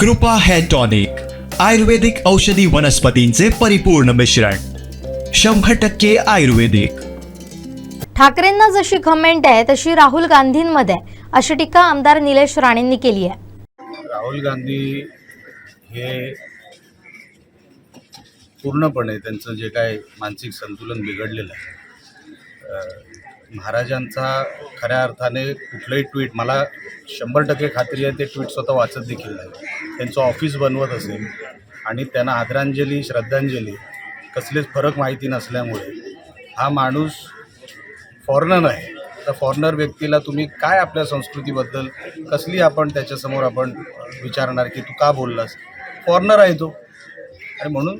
कृपा hair tonic आयुर्वेदिक औषधी वनस्पतींचे परिपूर्ण मिश्रण शंभर टक्के आयुर्वेदिक. ठाकरेंना जशी घमेंट आहे तशी राहुल गांधींमध्ये आहे, अशी टीका आमदार निलेश राणेंनी केली आहे. राहुल गांधी हे पूर्णपणे त्यांचं जे काय मानसिक संतुलन बिघडलेलं आहे अ, महाराजांचा खऱ्या अर्थाने कुठलंही ट्विट मला शंभर टक्के खात्री आहे ते ट्विट स्वतः वाचत देखील नाही. त्यांचं ऑफिस बनवत असेल आणि त्यांना आदरांजली श्रद्धांजली कसलेच फरक माहिती नसल्यामुळे हा माणूस फॉरेनर आहे. तर फॉरेनर व्यक्तीला तुम्ही काय आपल्या संस्कृतीबद्दल कसली आपण त्याच्यासमोर आपण विचारणार की तू का बोललास? फॉरेनर आहे तो. आणि म्हणून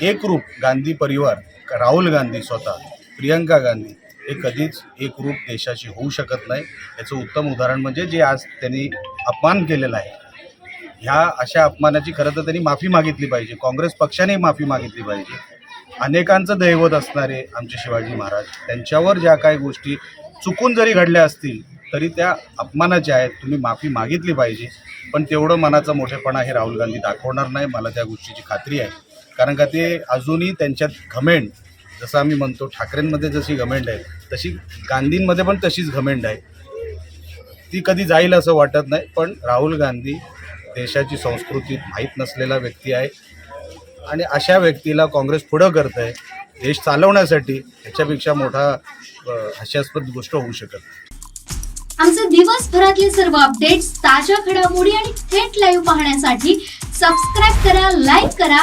एकरूप गांधी परिवार राहुल गांधी स्वतः प्रियंका गांधी हे कधीच एकरूप देशाशी होऊ शकत नाही. याचं उत्तम उदाहरण म्हणजे जे आज त्यांनी अपमान केलेला आहे. ह्या अशा अपमानाची खरं तर त्यांनी माफी मागितली पाहिजे. काँग्रेस पक्षाने माफी मागितली पाहिजे. अनेकांचं दैवत असणारे आमचे शिवाजी महाराज त्यांच्यावर ज्या काही गोष्टी चुकून जरी घडल्या असतील तरी त्या अपमानाच्या आहेत. तुम्ही माफी मागितली पाहिजे. पण तेवढं मनाचा मोठेपणा हे राहुल गांधी दाखवणार नाही. मला त्या गोष्टीची खात्री आहे. कारण का ते अजूनही त्यांच्यात घमेंड जसं आम्ही म्हणतो ठाकरेंमध्ये जशी घमेंड आहे तशी गांधींमध्ये पण तशीच घमेंड आहे. ती कधी जाईल असं वाटत नाही पण राहुल गांधी देशाची संस्कृती माहीत नसलेला व्यक्ती आहे. आणि अशा व्यक्तीला काँग्रेस पुढं करत आहे देश चालवण्यासाठी ह्याच्यापेक्षा मोठा हास्यास्पद गोष्ट होऊ शकत आमचे दिवसभरातले सर्व अपडेट्स ताज्या घडामोडी आणि थेट लाईव्ह पाहण्यासाठी सबस्क्राईब करा लाईक करा